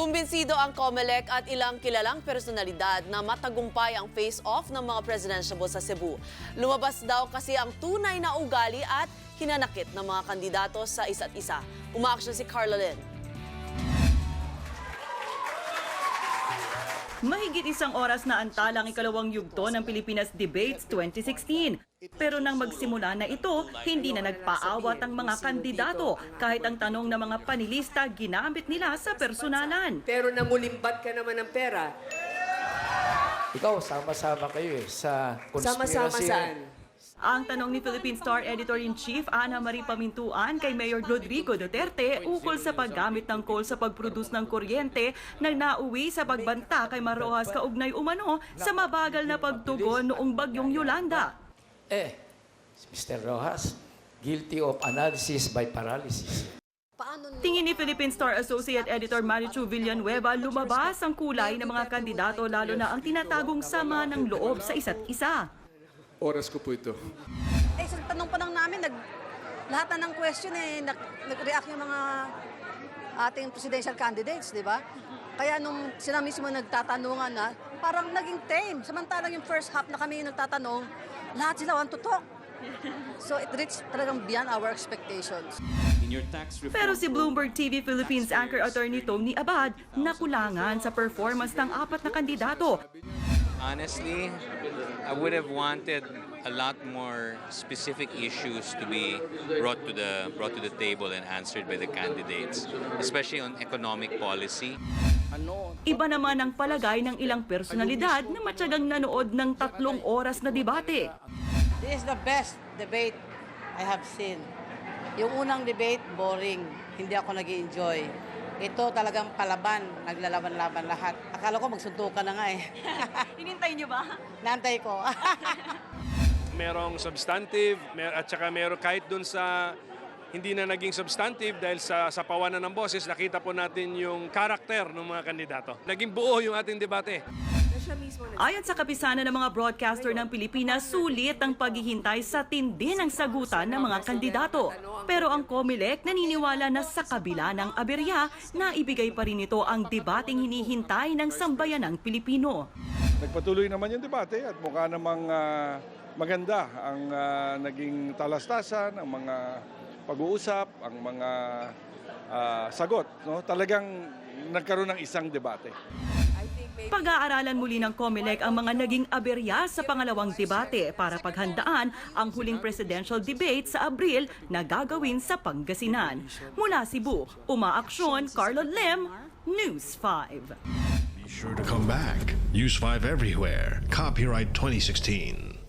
Kumbinsido ang COMELEC at ilang kilalang personalidad na matagumpay ang face-off ng mga presidentiable sa Cebu. Lumabas daw kasi ang tunay na ugali at hinanakit ng mga kandidato sa isa't isa. Umaaksyon si Carla Lynn. Mahigit isang oras na antalang ikalawang yugto ng Pilipinas Debates 2016. Pero nang magsimula na ito, hindi na nagpaawat ang mga kandidato kahit ang tanong ng mga panilista ginamit nila sa personalan. Pero nangulimbat ka naman ng pera. Ikaw, sama-sama kayo eh sa Sama-sama conspiracy. saan? Ang tanong ni Philippine Star Editor-in-Chief Ana Marie Pamintuan kay Mayor Rodrigo Duterte ukol sa paggamit ng coal sa pag-produce ng kuryente na nauwi sa pagbanta kay Marojas kaugnay umano sa mabagal na pagtugon noong bagyong Yolanda. Eh, Mr. Rojas, guilty of analysis by paralysis. Tingin ni Philippine Star Associate Editor Marichu Villanueva, lumabas ang kulay ng mga kandidato lalo na ang tinatagong sama ng loob sa isa't isa. Oras ko po ito. Eh, sa tanong pa lang namin, nag, lahat na ng question eh, nag, nag-react yung mga ating presidential candidates, di ba? Kaya nung sila mismo nagtatanungan na, parang naging tame. Samantalang yung first half na kami yung nagtatanong, lahat sila want to talk. So it reached talagang beyond our expectations. In your tax reform Pero si Bloomberg TV Philippines anchor attorney Tony Abad nakulangan sa performance ng apat na kandidato. Honestly, I would have wanted a lot more specific issues to be brought to the brought to the table and answered by the candidates, especially on economic policy. Iba naman ang palagay ng ilang personalidad na matyagang nanood ng tatlong oras na debate. This is the best debate I have seen. Yung unang debate, boring. Hindi ako nag enjoy Ito talagang palaban, naglalaban-laban lahat. Akala ko magsuntukan na nga eh. Hinintay niyo ba? Nantay ko. Merong substantive mer at saka meron kahit dun sa hindi na naging substantive dahil sa sa pawanan ng boses, nakita po natin yung karakter ng mga kandidato. Naging buo yung ating debate. Ayon sa kapisanan ng mga broadcaster ng Pilipinas, sulit ang paghihintay sa tindi ng sagutan ng mga kandidato. Pero ang COMELEC naniniwala na sa kabila ng aberya, naibigay pa rin ito ang debating hinihintay ng sambayanang Pilipino. Nagpatuloy naman yung debate at mukha namang ah, maganda ang ah, naging talastasan, ang mga pag-uusap, ang mga ah, sagot. No? Talagang nagkaroon ng isang debate. Pag-aaralan muli ng COMELEC ang mga naging aberya sa pangalawang debate para paghandaan ang huling presidential debate sa Abril na gagawin sa Pangasinan. Mula Cebu, umaaksyon Carlo Lim, News 5. Be sure to come back. Use 5 everywhere. Copyright 2016.